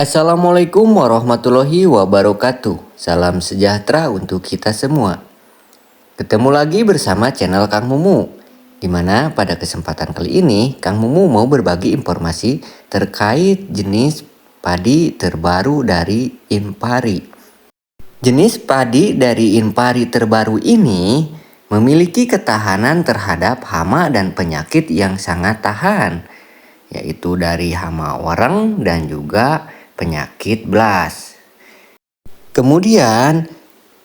Assalamualaikum warahmatullahi wabarakatuh. Salam sejahtera untuk kita semua. Ketemu lagi bersama channel Kang Mumu. Di mana pada kesempatan kali ini Kang Mumu mau berbagi informasi terkait jenis padi terbaru dari Impari. Jenis padi dari Impari terbaru ini memiliki ketahanan terhadap hama dan penyakit yang sangat tahan, yaitu dari hama wareng dan juga penyakit blas. Kemudian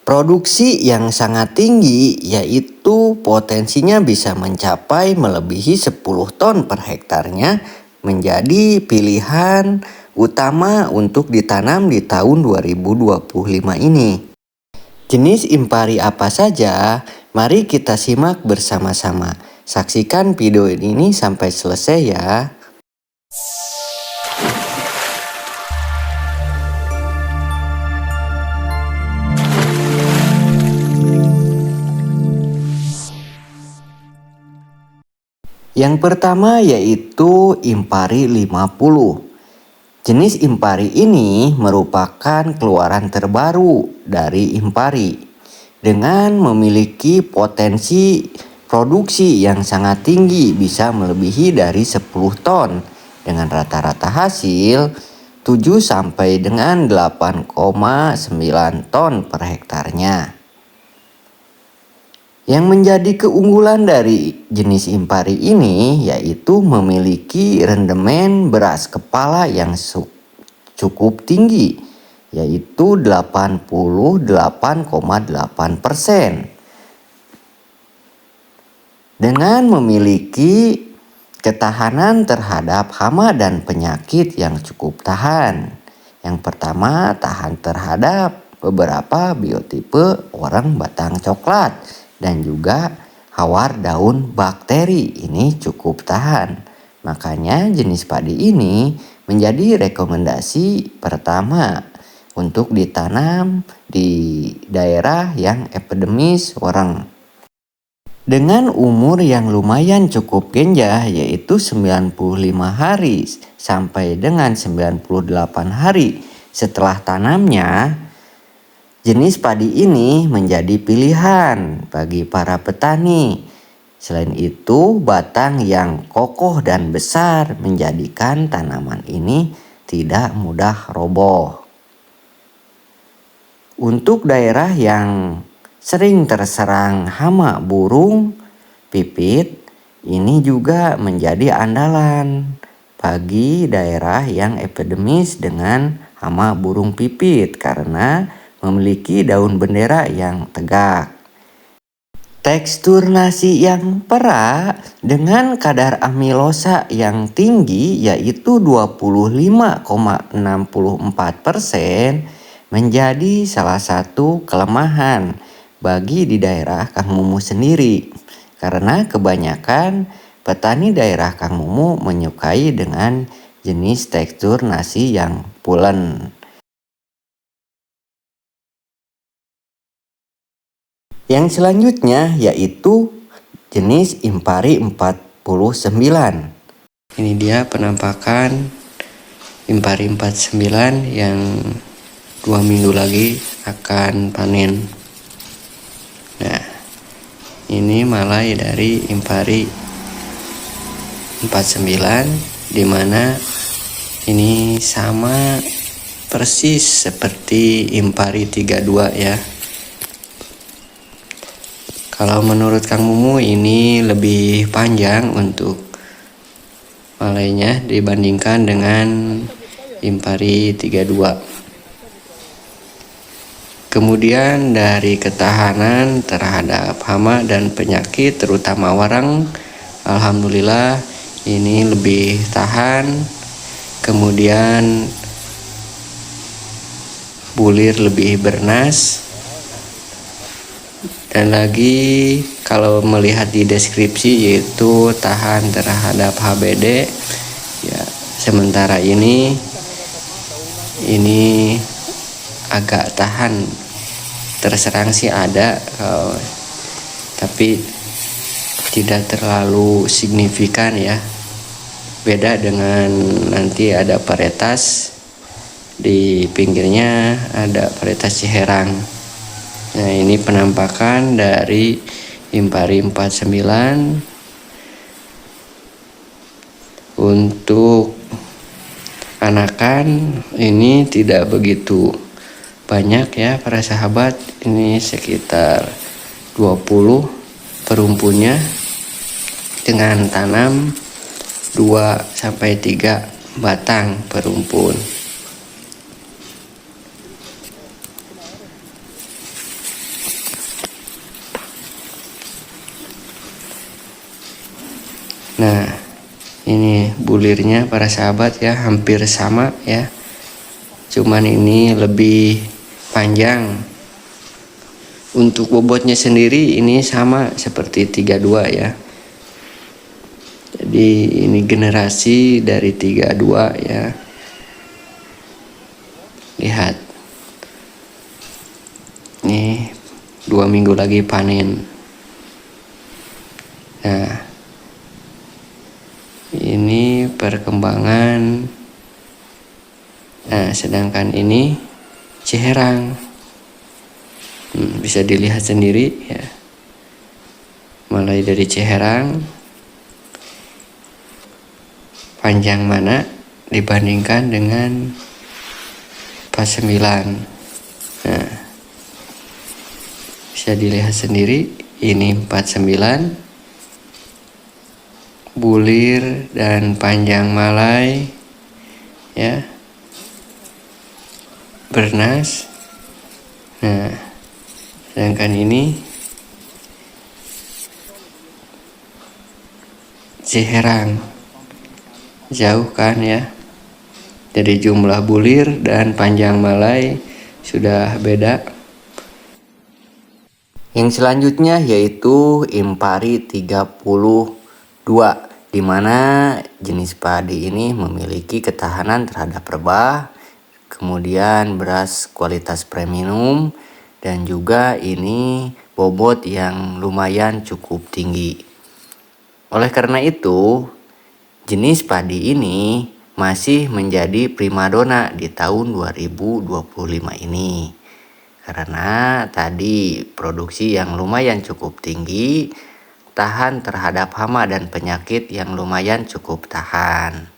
produksi yang sangat tinggi yaitu potensinya bisa mencapai melebihi 10 ton per hektarnya menjadi pilihan utama untuk ditanam di tahun 2025 ini. Jenis impari apa saja? Mari kita simak bersama-sama. Saksikan video ini sampai selesai ya. Yang pertama yaitu Impari 50. Jenis Impari ini merupakan keluaran terbaru dari Impari dengan memiliki potensi produksi yang sangat tinggi bisa melebihi dari 10 ton dengan rata-rata hasil 7 sampai dengan 8,9 ton per hektarnya. Yang menjadi keunggulan dari jenis impari ini yaitu memiliki rendemen beras kepala yang cukup tinggi yaitu 88,8 persen. Dengan memiliki ketahanan terhadap hama dan penyakit yang cukup tahan. Yang pertama tahan terhadap beberapa biotipe orang batang coklat dan juga hawar daun bakteri ini cukup tahan. Makanya jenis padi ini menjadi rekomendasi pertama untuk ditanam di daerah yang epidemis orang. Dengan umur yang lumayan cukup genjah yaitu 95 hari sampai dengan 98 hari setelah tanamnya Jenis padi ini menjadi pilihan bagi para petani. Selain itu, batang yang kokoh dan besar menjadikan tanaman ini tidak mudah roboh. Untuk daerah yang sering terserang hama burung pipit, ini juga menjadi andalan bagi daerah yang epidemis dengan hama burung pipit karena memiliki daun bendera yang tegak. Tekstur nasi yang perak dengan kadar amilosa yang tinggi yaitu 25,64% menjadi salah satu kelemahan bagi di daerah Kang Mumu sendiri. Karena kebanyakan petani daerah Kang Mumu menyukai dengan jenis tekstur nasi yang pulen. Yang selanjutnya yaitu jenis Impari 49. Ini dia penampakan Impari 49 yang dua minggu lagi akan panen. Nah, ini malai dari Impari 49 di mana ini sama persis seperti Impari 32 ya kalau menurut Kang Mumu ini lebih panjang untuk malainya dibandingkan dengan Impari 32. Kemudian dari ketahanan terhadap hama dan penyakit terutama warang Alhamdulillah ini lebih tahan kemudian bulir lebih bernas dan lagi kalau melihat di deskripsi yaitu tahan terhadap HBD ya sementara ini ini agak tahan. Terserang sih ada uh, tapi tidak terlalu signifikan ya. Beda dengan nanti ada paretas di pinggirnya ada varietas Ciherang nah ini penampakan dari Impari 49 untuk anakan ini tidak begitu banyak ya para sahabat. Ini sekitar 20 perumpunnya dengan tanam 2 sampai 3 batang perumpun Nah, ini bulirnya para sahabat ya hampir sama ya. Cuman ini lebih panjang. Untuk bobotnya sendiri ini sama seperti 32 ya. Jadi ini generasi dari 32 ya. Lihat. Nih dua minggu lagi panen. Nah, ini perkembangan nah sedangkan ini Ciherang. Hmm, bisa dilihat sendiri ya. Mulai dari Ciherang panjang mana dibandingkan dengan pas 9 nah bisa dilihat sendiri ini 49 bulir dan panjang malai ya. Bernas. Nah sedangkan ini Ciherang jauh kan ya. Jadi jumlah bulir dan panjang malai sudah beda. Yang selanjutnya yaitu Impari 30 Dua, di mana jenis padi ini memiliki ketahanan terhadap rebah, kemudian beras kualitas premium, dan juga ini bobot yang lumayan cukup tinggi. Oleh karena itu, jenis padi ini masih menjadi primadona di tahun 2025 ini. Karena tadi produksi yang lumayan cukup tinggi tahan terhadap hama dan penyakit yang lumayan cukup tahan.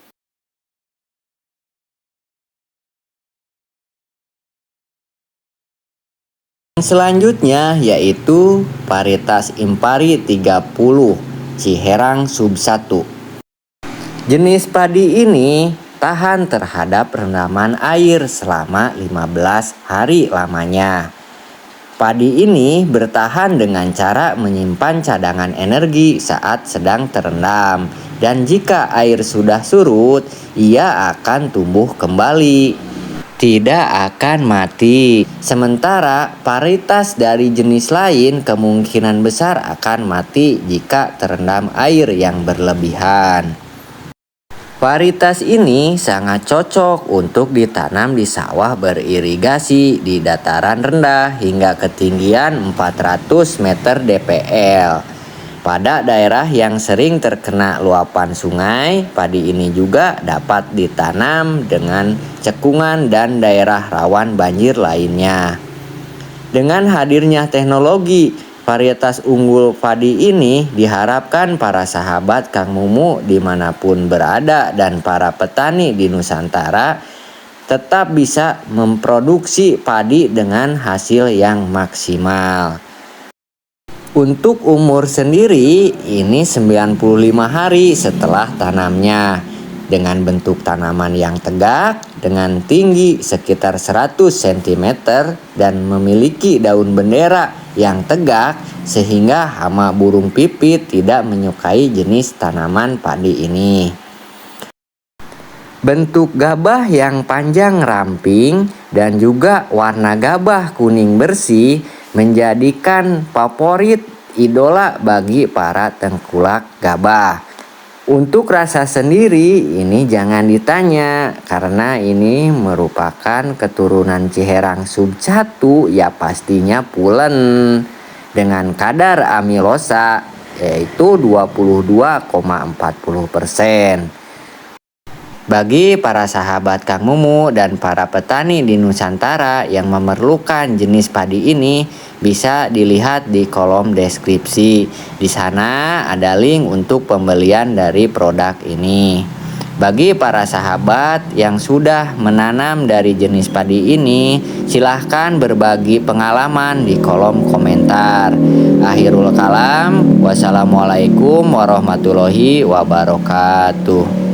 Selanjutnya yaitu varietas Impari 30 Ciherang sub 1. Jenis padi ini tahan terhadap rendaman air selama 15 hari lamanya. Padi ini bertahan dengan cara menyimpan cadangan energi saat sedang terendam, dan jika air sudah surut, ia akan tumbuh kembali. Tidak akan mati, sementara paritas dari jenis lain kemungkinan besar akan mati jika terendam air yang berlebihan. Varietas ini sangat cocok untuk ditanam di sawah beririgasi di dataran rendah hingga ketinggian 400 meter DPL. Pada daerah yang sering terkena luapan sungai, padi ini juga dapat ditanam dengan cekungan dan daerah rawan banjir lainnya. Dengan hadirnya teknologi Varietas unggul padi ini diharapkan para sahabat Kang Mumu di mana pun berada dan para petani di Nusantara tetap bisa memproduksi padi dengan hasil yang maksimal. Untuk umur sendiri ini 95 hari setelah tanamnya dengan bentuk tanaman yang tegak dengan tinggi sekitar 100 cm dan memiliki daun bendera yang tegak sehingga hama burung pipit tidak menyukai jenis tanaman padi ini. Bentuk gabah yang panjang ramping dan juga warna gabah kuning bersih menjadikan favorit idola bagi para tengkulak gabah. Untuk rasa sendiri ini jangan ditanya karena ini merupakan keturunan Ciherang sub 1 ya pastinya pulen dengan kadar amilosa yaitu 22,40%. Bagi para sahabat Kang Mumu dan para petani di Nusantara yang memerlukan jenis padi ini, bisa dilihat di kolom deskripsi. Di sana ada link untuk pembelian dari produk ini. Bagi para sahabat yang sudah menanam dari jenis padi ini, silahkan berbagi pengalaman di kolom komentar. Akhirul kalam, wassalamualaikum warahmatullahi wabarakatuh.